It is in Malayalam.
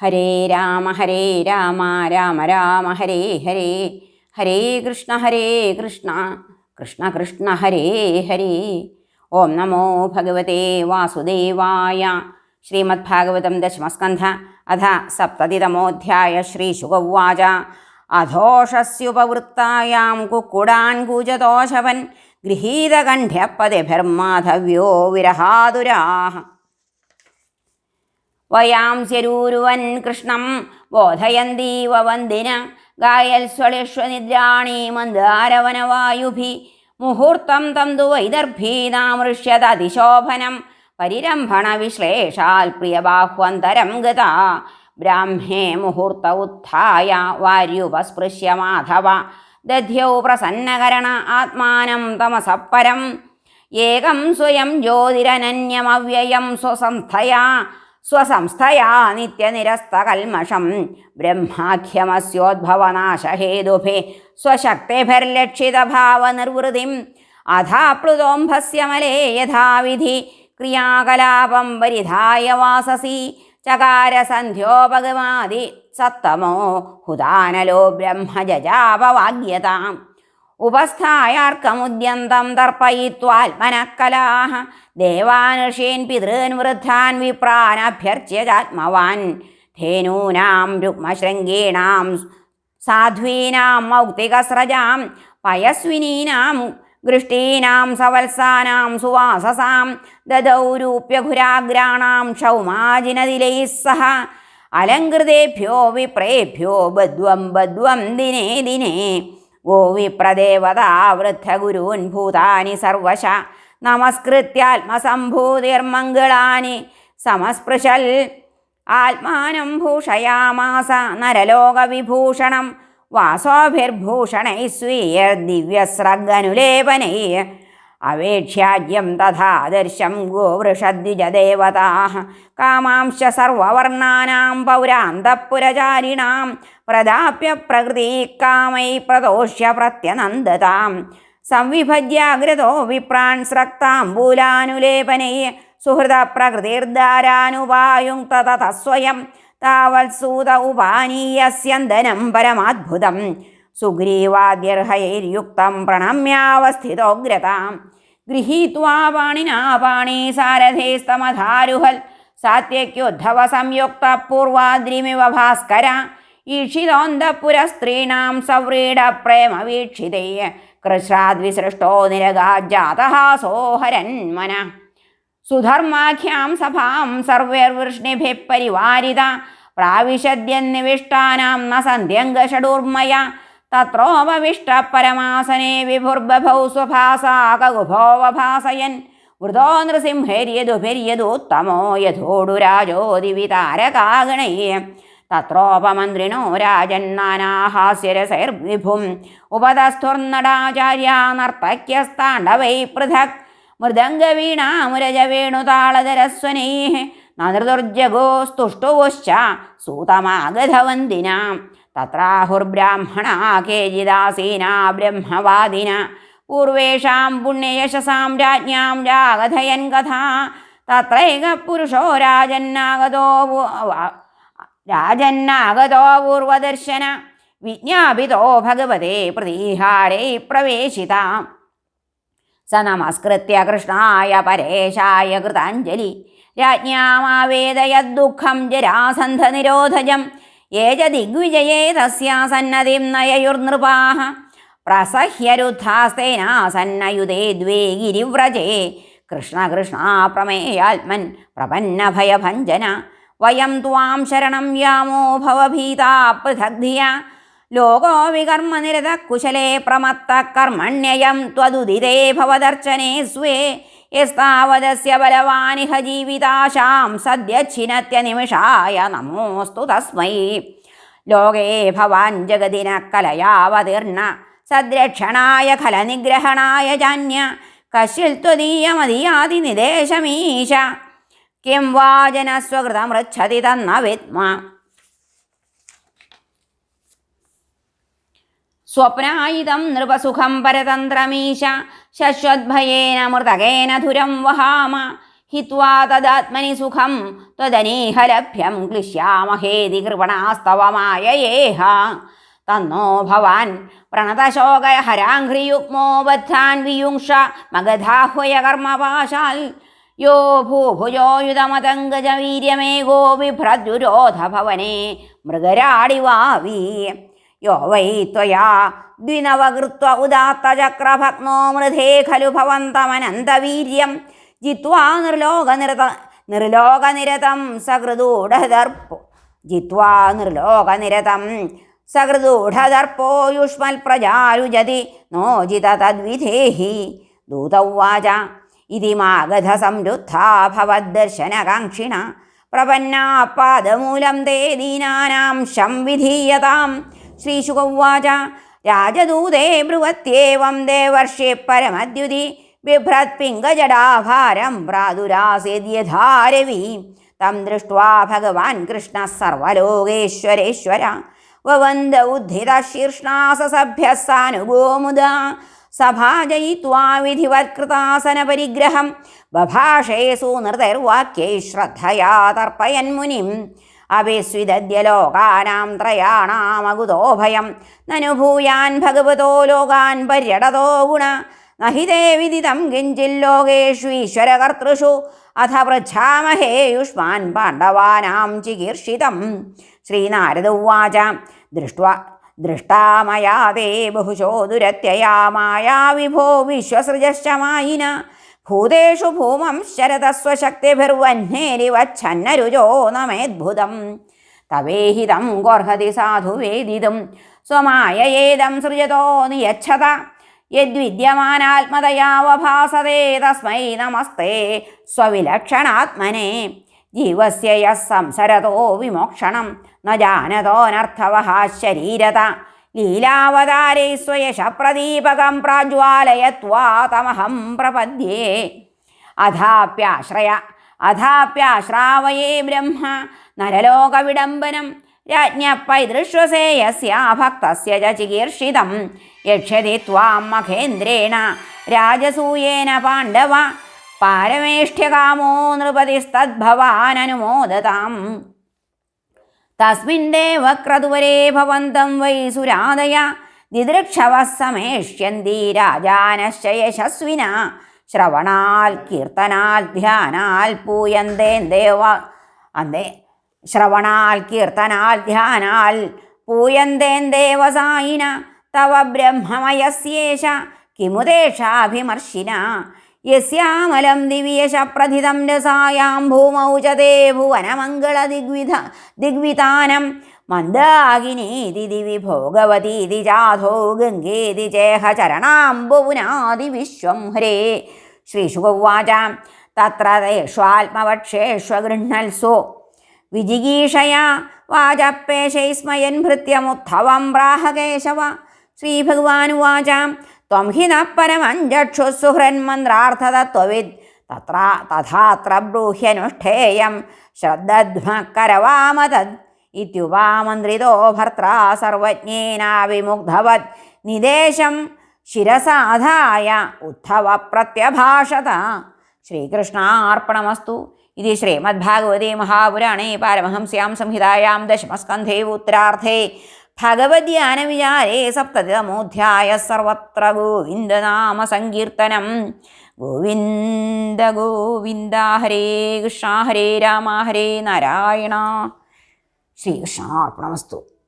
ഹരേ രാമ ഹരേ രാമ രാമ രാമ ഹരേ ഹരേ ഹരേ കൃഷ്ണ ഹരേ കൃഷ്ണ കൃഷ്ണ കൃഷ്ണ ഹരേ ഹരേ ഓം നമോ ഭഗവതേ വാസുദേവായ ശ്രീമദ്ഭാഗവതം ദശമസ്കന്ധ അധ സപ്തതിതമോധ്യായ ശ്രീശുഗവാച അധോഷസ്യുപവൃത്തായാം കുക്കുടാൻ കൂജതോഷവൻ ഗൃഹീതകണ്ഠ്യപ്പതിഭിർമാധവ്യോ വിരഹാതുരാഹ വയാംസ്യരൂരുവൻ കൃഷ്ണം ബോധയന്തീവ വന്ദിന ഗായൽസ്വളിഷ്വനിദ്രാണി മന്ദാരവനവായുഭി മുഹൂർത്തം തം തു വൈദർഭീനാമൃഷ്യതതിശോഭനം പരിരംഭണ വിശ്ലേഷാൽ പ്രിയബാഹ്വന്തരം ഗത. ബ്രാഹ്മേ മുഹൂർത്ത ഉത്ഥായ വാര്യുപസ്പൃശ്യ മാധവ. ദധ്യൗ പ്രസന്നകരണ ആത്മാനം തമസപ്പരം. ഏകം സ്വയം ജ്യോതിരനന്യമവ്യയം സ്വസംസ്ഥയാ. സ്വസംസ്ഥയാ നിത്യനിരസ്തകൽമഷം ബ്രഹ്മാഖ്യമസ്യോദ്ഭവനാശഹേതുഭേ. സ്വശക്തിഭിർലക്ഷിതഭാവനിർവൃതിം. അധാപ്ലുതോംഭസ്യമലേ യഥാവിധി. ക്രിയാകലാപം പരിധായ വാസസി. ചകാരസന്ധ്യോപഗമാതി സത്തമോ. ഹുദാനലോ ബ്രഹ്മജജാപവാഗ്യതാം. ഉപസ്ഥായാർക്കമുദ്യന്തം തർപ്പയിത്വാത്മനഃ കലാഹ ദേവാനുഷീൻ പിതॄൻ വൃദ്ധാൻ വിപ്രാനഭ്യർച്യ ചാത്മവാൻ ധേനൂനാം രുക്മശൃംഗീണാം സാധ്വീനാം മൗക്തികസ്രജാം. പയസ്വിനീനാം ഗൃഷ്ടീനാം സവത്സാനാം സുവാസസാം. ദദൗ രൂപ്യഘുരാഗ്രാണാം ക്ഷൗമാജിനദിലൈः സഹ അലങ്കൃതേഭ്യോ വിപ്രേഭ്യോ ബദ്വം ബദ്വം ദിനേ ദിനേ. ഗോവിപ്രദേവതാ വൃദ്ധഗുരൂൻ ഭൂതാനി സർവശ നമസ്കൃത്യാത്മസംഭൂതിർമംഗളാനി സമസ്പൃശൽ ആത്മാനം ഭൂഷയാമാസ നരലോകവിഭൂഷണം വാസോഭിർഭൂഷണൈ സ്വീയർദിവ്യസ്രഗനുലേപനൈ അവേക്ഷ്യാജ്യം തഥാദർശം ഗോവൃഷദ്വിജദേവതാ. കാമാംശ സർവർണാനാം പൗരാന്തപുരചാരിണാം. പ്രദാപ്യ പ്രകൃതി കാമൈ പ്രദോഷ്യ പ്രത്യനന്ദതാം. സംവിഭജ്യാഗ്രതോ വിപ്രാൻ സ്രക്താംബൂലാനുലേപനൈ. സുഹൃത പ്രകൃതിർദ്ധാരാനുപായുക്ത സ്വയം. താവത്സൂത ഉപാനീയസ്യന്ദനം പരമാദ്ഭുതം. സുഗ്രീവാദ്യർഹൈര്യുക്തം പ്രണമ്യാവസ്ഥിതോഗ്രതാം. ഗൃഹീത്വാ പാണിനാ പാണി സാരഥേസ്തമധാരുഹൽ. സാത്യക്യോദ്ധവ സംയുക്ത പൂർവാദ്രിമിവ ഭാസ്കര. ഈക്ഷിതോന്തപുരസ്ത്രീണാം സവ്രീഡ പ്രേമ വീക്ഷിതേ കൃശ്രാദ്വിസൃഷ്ടോ നിരഗാജാതഹാസോഹരൻ മന സുധർമാഖ്യാം സഭാം സർവേർവൃഷ്ണിഭി പരിവാരിത. പ്രാവിശദ്യന്നിവിഷ്ടാനാം ന സന്ധ്യംഗഷഡൂർമയ തത്രോപവിഷ്ട പരമാസനെ വിഭുർബഭൗ സ്വഭാസാകുഭോവഭാസയൻ വൃതോ നൃസിംഹേര്യതുഭിര്യതുത്തമോ യഥോടുരാജോ ദിവി താരകാഗണൈ. തത്രോപമന്ത്രിണോ രാജന്നാനാഹാസ്യരസൈർവിഭും ഉപതസ്ഥുർനടാചാര്യ നർത്തക്യസ്താണ്ഡവൈ പൃഥക്. മൃദംഗവീണാമുരജവേണുതാളധരസ്വനൈ. നൃതുർജഗോസ്തുഷ്ടുവുശ്ച സൂതമാഗധവന്ദിനാം തത്രാഹുർബ്രാഹ്മണാ കേചിദാസീനാ ബ്രഹ്മവാദിന. പൂർവേഷാം പുണ്യയശസാം രാജ്ഞാം രാഗധയൻ കഥാ. തത്രൈക പുരുഷോ രാജന്നാഗതോ രാജന്നാഗതോ പൂർവദർശന. വിജ്ഞാപിതോ ഭഗവതേ പ്രതീഹാരേ പ്രവേശിതാം. സ നമസ്കൃത്യ കൃഷ്ണായ പരേശായ കൃതാഞ്ജലി. രാജ്ഞാമാവേദയദ്ദുഃഖം ജരാസന്ധനിരോധജം. ഏജ ദിഗ്വിജയേ തസ്യാ നയയുർനൃപാഹ. നയയുർനൃപാः പ്രസഹ്യരുദ്ധാസ്തേനാസന്നയുതേ ദ്വേ ഗിരിവ്രജേ. കൃഷ്ണ കൃഷ്ണാപ്രമേയാത്മൻ പ്രപന്നഭയഭഞ്ജന. വയം ത്വാം ശരണം യാമോ ഭവഭീതാ പൃഥഗ്ധിയ. ലോകോ വികർമ്മനിരത കുശലേ പ്രമത്ത ത്വദുദിതേ ഭവദർച്ചനേ സ്വേ. യസ്താവദസ്യ ബലവാനിഹ ജീവിതാശാം സദ്യച്ഛിനത്യനിമിഷായ നമോസ്തു തസ്മൈ. ലോകേ ഭവാൻ ജഗതിന കലയാവതീർണ സദ്രക്ഷണായ ഖലനിഗ്രഹണായ ജാന്യ കശിൽ ത്വദീയമതിയാതി നിദേശമീശ. കിം വാജനസ്വകൃതമൃച്ഛതി തന്ന വിദ്മ. സ്വപ്നായിതം നൃപസുഖം പരതന്ത്രമീശ ശശ്വദ്ഭയേന മൃതകേന ധുരം വഹാമ ഹിത്വാ തദാത്മനി സുഖം ത്വദനീഹലഭ്യം ക്ലിശ്യാമഹേതി കൃപണാസ്തവമായേഹ തന്നോ ഭവാൻ പ്രണതശോകഹരാഘ്രിയുഗ്മോ ബദ്ധാൻ വിയുങ്ഷ മഗധാഹ്വയ കർമ്മപാശാൽ യോ ഭൂഭുജോയുധമതങ്കജ വീര്യമേകോ ബിഭ്രദ്വിരോധ ഭവനെ മൃഗരാടിവാവീ. യോ വൈ ത്വയാ ദ്വിനവകൃത്വ ഉദാത്തചക്രഭഗ്നോ മൃധേ ഖലു ഭവന്തമനന്തവീര്യം ജിത്വാ നിർലോകനിരത നിർലോകനിരതം സകൃദൂഢദർപ്പോ ജിത്വാ നിർലോകനിരതം സകൃദൂഢദർപ്പോ യുഷ്മൽ പ്രജാരുജതി നോജിത തദ്വിധേഹി. ദൂതൗവാച ഇതി മാഗധ സംരുദ്ധാ ഭവദ്ദർശനകാംക്ഷിണ പ്രപന്നാ പാദമൂലം തേ ദീനാനാം ശം വിധീയതാം ശ്രീശുകൗവാച രാജദൂതേ ബ്രുവത്യേവം ദേവർഷേ പരമദ്യുതി. ബിഭ്രത് പിംഗജടാഭാരം പ്രാദുരാസേദ്യധാരവി. തം ദൃഷ്ട്വാ ഭഗവാൻ കൃഷ്ണ സർവലോകേശ്വരേശ്വര. വവന്ദ ഉദ്ധിത ശീർഷ്ണാസഭ്യ സാനുഗോമുദ. സഭാജയിത്വാ വിധിവത്കൃതാസന പരിഗ്രഹം. ബഭാഷേ സൂനൃതൈർവാക്യൈ ശ്രദ്ധയാ തർപ്പയൻ മുനിം. അഭിസ്വിദ്യ ലോകാനാം ത്രയാണാമകുതോ ഭയം. നനു ഭൂയാൻ ഭഗവതോ ലോകാൻ പര്യടതോ ഗുണ. നഹിതേ വിദിതം കിഞ്ചില്ലോകേഷു ഈശ്വരകർത്തൃഷു. അഥ പൃച്ഛാമഹേ യുഷ്മാൻ പാണ്ഡവാനാം ചികീർഷിതം. ശ്രീനാരദ ഉവാച. ദൃഷ്ട്വാ ദൃഷ്ടാ മയാ തേ ബഹുശോ ദുരത്യയാ മായാ വിഭോ വിശ്വസൃജശ്ച മായിന ഭൂതേഷു ഭൂമം ശരതസ്വശക്തിഭിർവഹ്നേരിവച്ഛന്നരുചോ നമേദ്ഭുതം. തവേഹിതം ഗോർഹതി സാധു വേദിതും സ്വമായയേദം സൃജതോ നിയച്ഛത. യദ്വിദ്യമാനാത്മതയാവഭാസതേ തസ്മൈ നമസ്തേ. സ്വവിലക്ഷണാത്മനെ. ജീവസ്യ യസ്സംസരതോ സംസരതോ വിമോക്ഷണം. ന ജാനതോനർത്ഥവः ശരീരത ലീലാവതാരൈ സ്വയശ പ്രദീപകം പ്രാജ്വാലയത്വാ തമഹം പ്രപദ്യേ. അഥാപ്യാശ്രയ അഥാപ്യാശ്രാവയേ ബ്രഹ്മ നരലോകവിഡംബനം വിടംബനം ഭക്തസ്യ ച ചികീർഷിതം. യക്ഷതി ത്വാം മഖേന്ദ്രേണ രാജസൂയേന പാണ്ഡവ പാരമേഷ്ഠ്യകാമോ നൃപതിസ്തദ്ഭവാനനുമോദതാം. തസ്മിൻ വക്രതുവരേ ഭവന്തം വൈ സുരാദയ. ദിദൃക്ഷവ സമേഷ്യന്തി രാജാനശ്ച യശസ്വിന. ശ്രവണാൽ കീർത്തനാൽ ധ്യാനാൽ പൂയന്തേ ദേവ. അന്തേ ശ്രവണാൽ കീർത്തനാൽ ധ്യാനാൽ പൂയന്തേൻ ദേവസായിന തവ ബ്രഹ്മമയസ്യേഷ കിമുദേഷാഭിമർശിന. യസ്യാമലം ദിവ്യശപ്രഥിതം രസായാം ഭൂമൗ ച തേ ഭുവനമംഗളദിഗ്വിധ ദിഗ്വിതാനം മന്ദാകിനീതി ദിവി ഭോഗവതീതി ജാധോ ഗംഗേതി ചേഹ ചരണാംബുനാദി വിശ്വം ഹരേ. ശ്രീശുഗുവാച തത്ര തേഷ്വാത്മവക്ഷേഷ്വഗൃഹ്ണൽസോ വിജിഗീഷയാ വാചപ്പേശൈസ്മയൻ ഭൃത്യമുത്ഥവം പ്രാഹകേശവ. ശ്രീഭഗവാനുവാച त्वं हि न परमञ्जक्षुः सुहृन्मन्त्रार्थद त्वविद् तत्र तथात्र ब्रूह्यनुष्ठेयं श्रद्धध्मः करवाम तद् इत्युपामन्त्रितो भर्त्रा सर्वज्ञेनाविमुग्धवत् निदेशं शिरसाधाय उत्थवप्रत्यभाषत श्रीकृष्णार्पणमस्तु। इति श्रीमद्भागवते महापुराणे पारमहंस्यां संहितायां दशमस्कन्धे उत्तरार्थे ഭഗവദ്യാനവിചാരേ സപ്തതിതമോധ്യായ സർവത്ര ഗോവിന്ദനാമ സങ്കീർത്തനം. ഗോവിന്ദ ഗോവിന്ദ ഹരേ കൃഷ്ണ ഹരേ രാമ ഹരേ നാരായണ. ശ്രീകൃഷ്ണാർപ്പണമസ്തു.